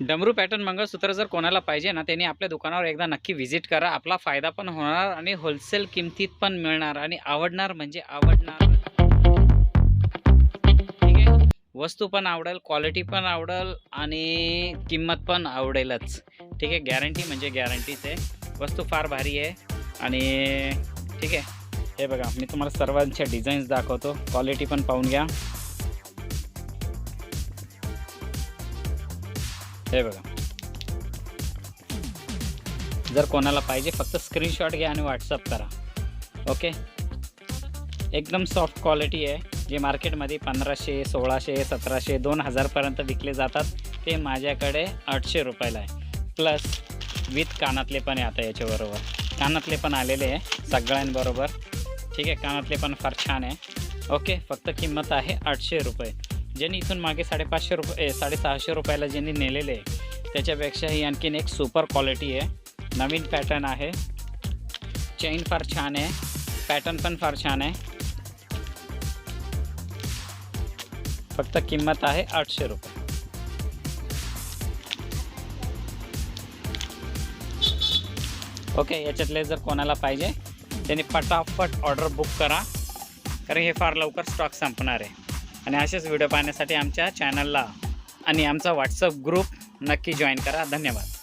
डमरू पॅटर्न मंगळसूत्र जर कोणाला पाहिजे ना त्यांनी आपल्या दुकानावर एकदा नक्की व्हिजिट करा. आपला फायदा पण होणार आणि होलसेल किमतीत पण मिळणार आणि आवडणार म्हणजे आवडणार. ठीक आहे? वस्तू पण आवडेल क्वालिटी पण आवडेल आणि किंमत पण आवडेलच. ठीक आहे? गॅरंटी म्हणजे गॅरंटीच आहे वस्तू फार भारी आहे आणि ठीक आहे? हे बघा मी तुम्हाला सर्वांच्या डिझाईन्स दाखवतो. क्वालिटी पण पाहून घ्या. हे बघा. जर कोणाला पाहिजे फक्त स्क्रीनशॉट घ्या आणि व्हॉट्सअप करा. ओके एकदम सॉफ्ट क्वालिटी आहे. जे मार्केटमध्ये पंधराशे सोळाशे सतराशे दोन हजारपर्यंत विकले जातात ते माझ्याकडे आठशे रुपयाला आहे. प्लस विथ कानातले पण आहे आता याच्याबरोबर. कानातले पण आलेले आहे सगळ्यांबरोबर. ठीक आहे? कानातले पण फार छान आहे. ओके फक्त किंमत आहे आठशे रुपये. ज्यांनी इथून मागे साडेपाचशे रुपये साडेसहाशे रुपयाला ज्यांनी नेलेले आहे त्याच्यापेक्षा ही आणखीन एक सुपर क्वालिटी आहे. नवीन पॅटर्न आहे. चेन फार छान आहे. पॅटर्न पण फार छान आहे. फक्त किंमत आहे आठशे रुपये. ओके याच्यातले जर कोणाला पाहिजे त्यांनी पटापट ऑर्डर बुक करा. कारण हे फार लवकर स्टॉक संपणार आहे. आणि असेच व्हिडिओ पाहण्यासाठी आमच्या चॅनलला आणि आमचा व्हॉट्सअप ग्रुप नक्की जॉईन करा. धन्यवाद.